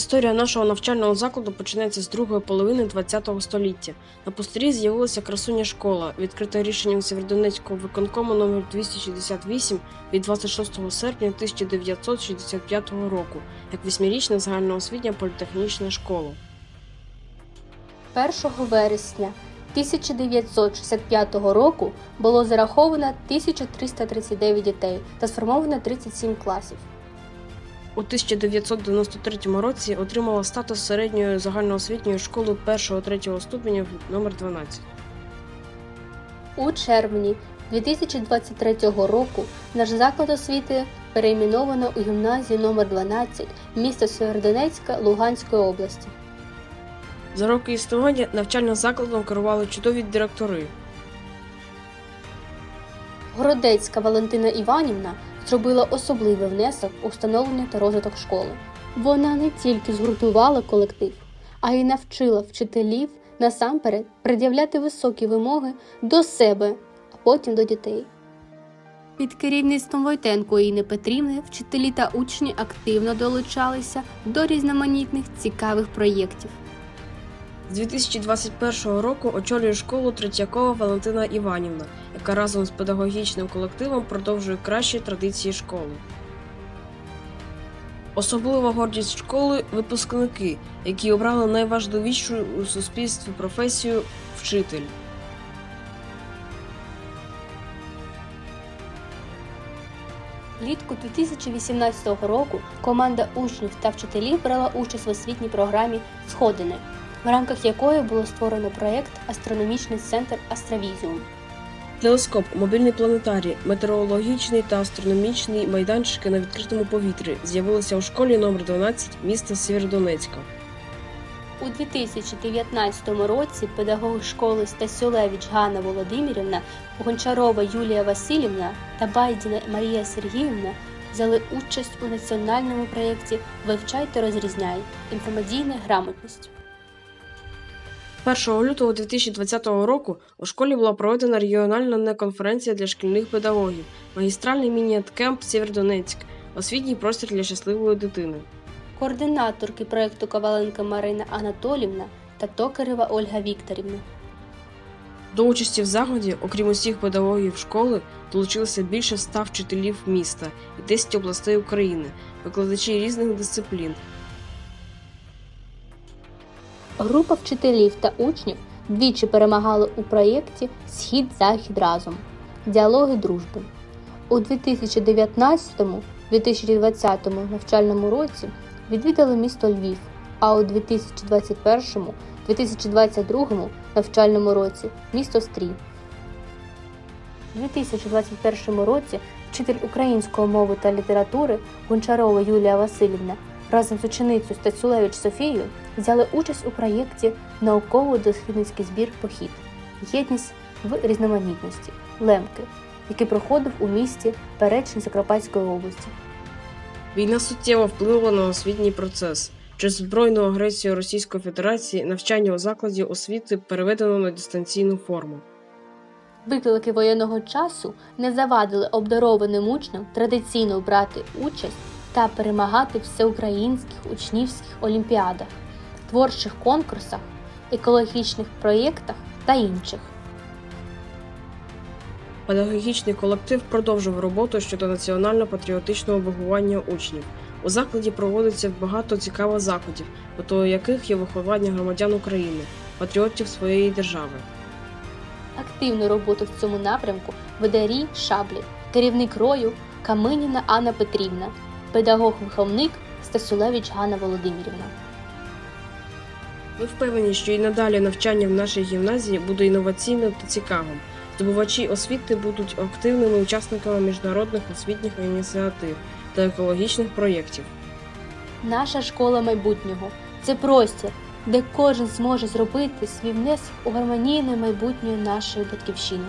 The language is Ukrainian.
Історія нашого навчального закладу починається з другої половини ХХ століття. На пустирі з'явилася красуня школа, відкрита рішенням Сєвєродонецького виконкому номер 268 від 26 серпня 1965 року як восьмирічна загальноосвітня політехнічна школа. 1 вересня 1965 року було зараховано 1339 дітей та сформовано 37 класів. У 1993 році отримала статус середньої загальноосвітньої школи 1-3 ступенів номер 12. У червні 2023 року наш заклад освіти перейменовано у гімназію номер 12 міста Сєвєродонецька Луганської області. За роки існування навчальним закладом керували чудові директори. Городецька Валентина Іванівна зробила особливий внесок у встановлення та розвиток школи. Вона не тільки згуртувала колектив, а й навчила вчителів насамперед пред'являти високі вимоги до себе, а потім до дітей. Під керівництвом Войтенко Інни Петрівни вчителі та учні активно долучалися до різноманітних цікавих проєктів. З 2021 року очолює школу Третьякова Валентина Іванівна, яка разом з педагогічним колективом продовжує кращі традиції школи. Особлива гордість школи випускники, які обрали найважливішу у суспільстві професію вчитель. Влітку 2018 року команда учнів та вчителів брала участь в освітній програмі Сходини, в рамках якої було створено проєкт Астрономічний центр Астравізіум. Телескоп, мобільний планетарій, метеорологічний та астрономічний майданчики на відкритому повітрі з'явилися у школі номер 12 міста Сєвєродонецька. У 2019 році педагоги школи Стасюлевич Ганна Володимирівна, Гончарова Юлія Васильівна та Байдіна Марія Сергіївна взяли участь у національному проєкті Вивчай та розрізняй інформаційна грамотність. 1 лютого 2020 року у школі була проведена регіональна конференція для шкільних педагогів, магістральний міні-кемп Сєвєродонецьк, освітній простір для щасливої дитини. координаторки проєкту Коваленко Марина Анатолівна та Токарева Ольга Вікторівна. До участі в заході, окрім усіх педагогів школи, долучилося більше ста вчителів міста і 10 областей України, викладачі різних дисциплін. Група вчителів та учнів двічі перемагали у проєкті Схід-Захід разом діалоги дружби. У 2019-2020 навчальному році відвідали місто Львів, а у 2021-2022 навчальному році місто Стрій. У 2021 році вчитель української мови та літератури Гончарова Юлія Васильівна разом з ученицею Стацулевич Софією взяли участь у проєкті Науково-дослідницький збір Похід Єдність в різноманітності Лемки, який проходив у місті Перечин Закарпатської області. Війна суттєво вплинула на освітній процес. Через збройну агресію Російської Федерації навчання у закладі освіти переведено на дистанційну форму. Виклики воєнного часу не завадили обдарованим учням традиційно брати участь та перемагати в всеукраїнських учнівських олімпіадах, творчих конкурсах, екологічних проєктах та інших. Педагогічний колектив продовжив роботу щодо національно-патріотичного виховання учнів. У закладі проводиться багато цікавих заходів, метою яких є виховання громадян України, патріотів своєї держави. Активну роботу в цьому напрямку веде Рій Шаблі, керівник рою Каминіна Анна Петрівна, педагог-виховник Стасюлевич Ганна Володимирівна. Ми впевнені, що і надалі навчання в нашій гімназії буде інноваційним та цікавим. Здобувачі освіти будуть активними учасниками міжнародних освітніх ініціатив та екологічних проєктів. Наша школа майбутнього це простір, де кожен зможе зробити свій внесок у гармонійне майбутнє нашої батьківщини.